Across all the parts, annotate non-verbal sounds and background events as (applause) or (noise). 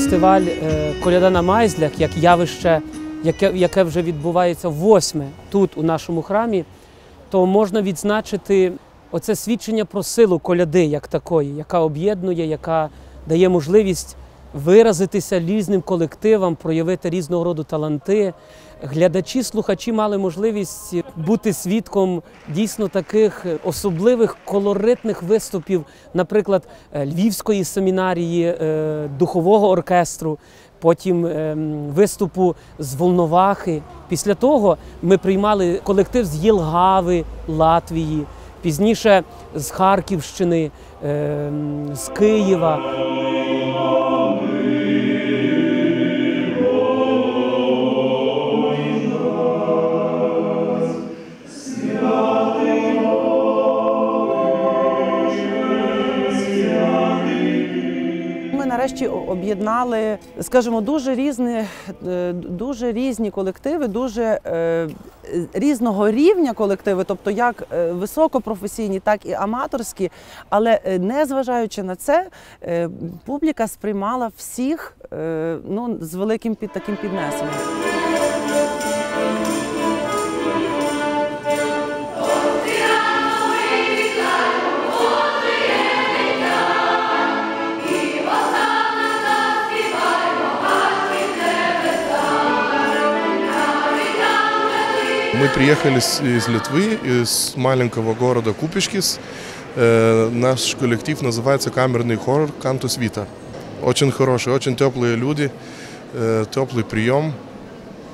Фестиваль е, Коляда на Майзлях як явище, яке, яке вже відбувається восьме тут, у нашому храмі, то можна відзначити оце свідчення про силу коляди як такої, яка об'єднує, яка дає можливість виразитися різним колективам, проявити різного роду таланти. Глядачі, слухачі мали можливість бути свідком дійсно таких особливих колоритних виступів, наприклад, е, Львівської семінарії, е, духового оркестру, потім ем, виступу з Волновахи. Після того ми приймали колектив з Єлгави, Латвії, пізніше з Харківщини, ем, з Києва. Ми нарешті об'єднали, скажімо, дуже різні, е, дуже різні колективи, дуже е, різного рівня колективи, тобто як е, високопрофесійні, так і аматорські. Але незважаючи на це, публіка сприймала всіх ну, з великим під таким піднесенням. Мы приехали с- из Литвы, из маленького города Купишкис. Э, Наш коллектив называется камерный хор «Кантус Вита». Очень хорошие, очень теплые люди, э, теплый прием.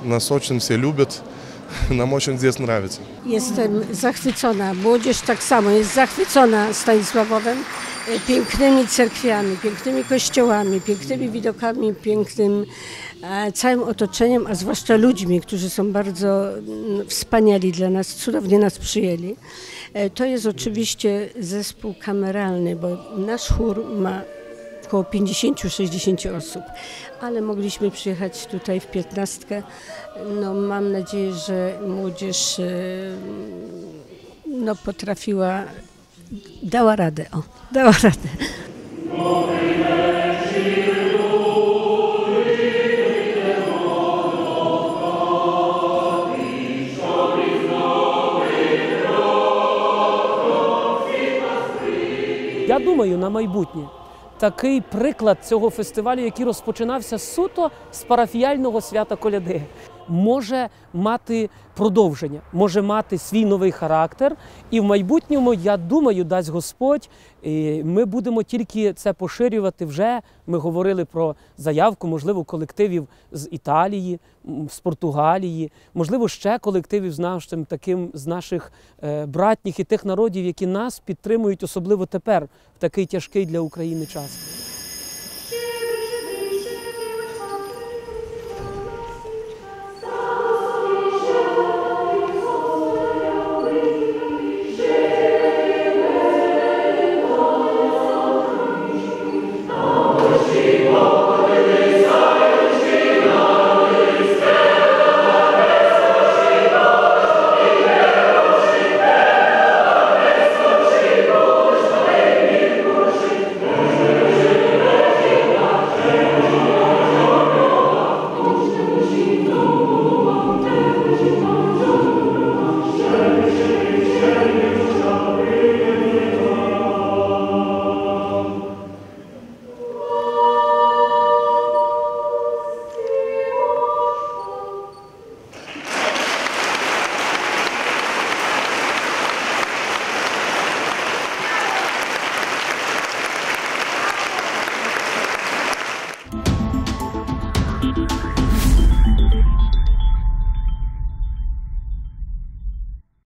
Нас очень все любят. (laughs) Нам очень здесь nравится. Jestem zachwycona. Młodzież tak samo jest zachwycona Stanisławowem, e, Pięknymi cerkwiami, pięknymi kościołami, pięknymi widokami, pięknym e, całym otoczeniem, a zwłaszcza ludźmi, którzy są bardzo mm, wspaniali dla nas, cudownie nas przyjęli. E, To jest oczywiście zespół kameralny, bo nasz chór ma około 50-60 osób, ale mogliśmy przyjechać tutaj w piętnastkę. No, mam nadzieję, że młodzież e, no, potrafiła, dała radę. O, dała radę. Я думаю, на майбутнє такий приклад цього фестивалю, який розпочинався суто з парафіяльного свята коляди, може мати продовження, може мати свій новий характер. І в майбутньому, я думаю, дасть Господь. Ми будемо тільки це поширювати вже. Ми говорили про заявку, можливо, колективів з Італії, з Португалії, можливо, ще колективів з нашим таким з наших е, братніх і тих народів, які нас підтримують, особливо тепер в такий тяжкий для України час.